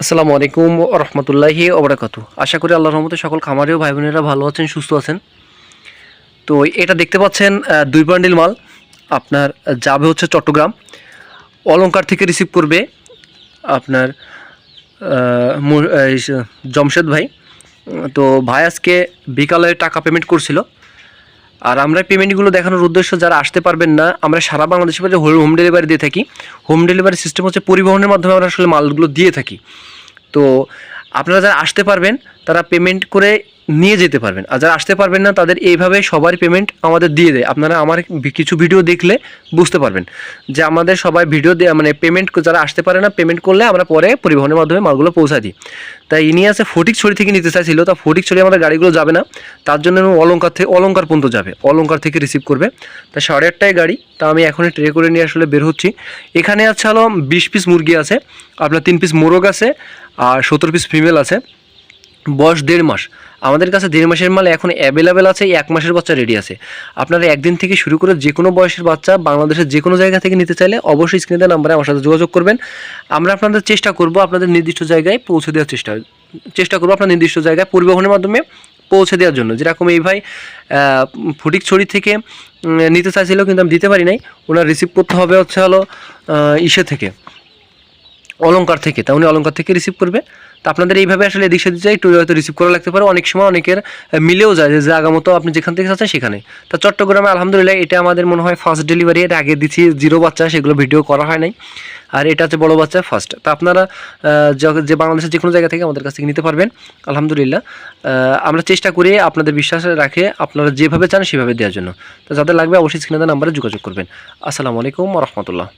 আসসালামু আলাইকুম রহমতুল্লাহি ওবরাকাতু। আশা করি আল্লাহর রহমতে সকল খামারেও ভাই বোনেরা ভালো আছেন, সুস্থ আছেন। তো এটা দেখতে পাচ্ছেন দুই বান্ডিল মাল। আপনার যাবে হচ্ছে চট্টগ্রাম। অলংকার থেকে রিসিভ করবে আপনার জমশেদ ভাই। তো ভাই আজকে বিকালে টাকা পেমেন্ট করছিল। আর আমরা পেমেন্টগুলো দেখানোর উদ্দেশ্য যারা আসতে পারবেন না, আমরা সারা বাংলাদেশে বাজারে হোম ডেলিভারি দিয়ে থাকি, হোম ডেলিভারি সিস্টেম হচ্ছে পরিবহনের মাধ্যমে আমরা আসলে মালগুলো দিয়ে থাকি। তো আপনারা যারা আসতে পারবেন, তারা পেমেন্ট করে নিয়ে যেতে পারবেন। আর যারা আসতে পারবেন না, তাদের এইভাবে সবার পেমেন্ট আমাদের দিয়ে দেয়। আপনারা আমার কিছু ভিডিও দেখলে বুঝতে পারবেন যে আমাদের সবাই ভিডিও মানে পেমেন্ট যারা আসতে পারে না পেমেন্ট করলে আমরা পরে পরিবহনের মাধ্যমে মালগুলো পৌঁছা দিই। তাই ইনি আছে ফটিক ছড়ি থেকে নিতে চাইছিল, তা ফটিক ছড়ি আমাদের গাড়িগুলো যাবে না। তার জন্য অলঙ্কার থেকে অলঙ্কার পর্যন্ত যাবে। অলঙ্কার থেকে রিসিভ করবে। তা সাড়ে আটটায় গাড়ি, তা আমি এখনই ট্রে করে নিয়ে আসলে বের হচ্ছি। এখানে আছে হলো বিশ পিস মুরগি আছে, আপনার তিন পিস মোরগ আছে, আর সত্তর পিস ফিমেল আছে। বয়স দেড় মাস। আমাদের কাছে দেড় মাসের মাল এখন অ্যাভেলেবেল আছে, এক মাসের বাচ্চা রেডি আছে। আপনারা একদিন থেকে শুরু করে যে কোনো বয়সের বাচ্চা বাংলাদেশের যে কোনো জায়গা থেকে নিতে চাইলে অবশ্যই স্ক্রিনের নাম্বারে আমার সাথে যোগাযোগ করবেন। আমরা আপনাদের চেষ্টা করব আপনাদের নির্দিষ্ট জায়গায় পৌঁছে দেওয়ার চেষ্টা চেষ্টা করব আপনার নির্দিষ্ট জায়গায় পরিবহনের মাধ্যমে পৌঁছে দেওয়ার জন্য। যেরকম এই ভাই ফটিকছড়ি থেকে নিতে চাইছিল কিন্তু আমি দিতে পারি নাই। ওনার রিসিভ করতে হবে হচ্ছে হলো ইসে থেকে। অলংকার থেকে, তা উনি অলংকার থেকে রিসিভ করবে। তো আপনাদের এইভাবে আসলে এদিক সেদিক যাই, একটু হয়তো রিসিভ করা লাগতে পারে। অনেক সময় অনেকের মিলেও যায় যে জায়গা মতো আপনি যেখান থেকে চাচ্ছেন সেখানে। তা চট্টগ্রামে আলহামদুলিল্লাহ এটা আমাদের মনে হয় ফার্স্ট ডেলিভারি এর আগে দিচ্ছি জিরো বাচ্চা, সেগুলো ভিডিও করা হয় নাই। আর এটা হচ্ছে বড় বাচ্চা ফার্স্ট তা আপনারা যে বাংলাদেশের যে কোনো জায়গা থেকে আমাদের কাছ থেকে নিতে পারবেন। আলহামদুলিল্লাহ। আমরা চেষ্টা করি আপনাদের বিশ্বাস রাখে, আপনারা যেভাবে চান সেভাবে দেওয়ার জন্য। তো যাদের লাগবে অবশ্যই স্ক্রিনে নাম্বারে যোগাযোগ করবেন। আসসালামু আলাইকুম রহমতুল্লাহ।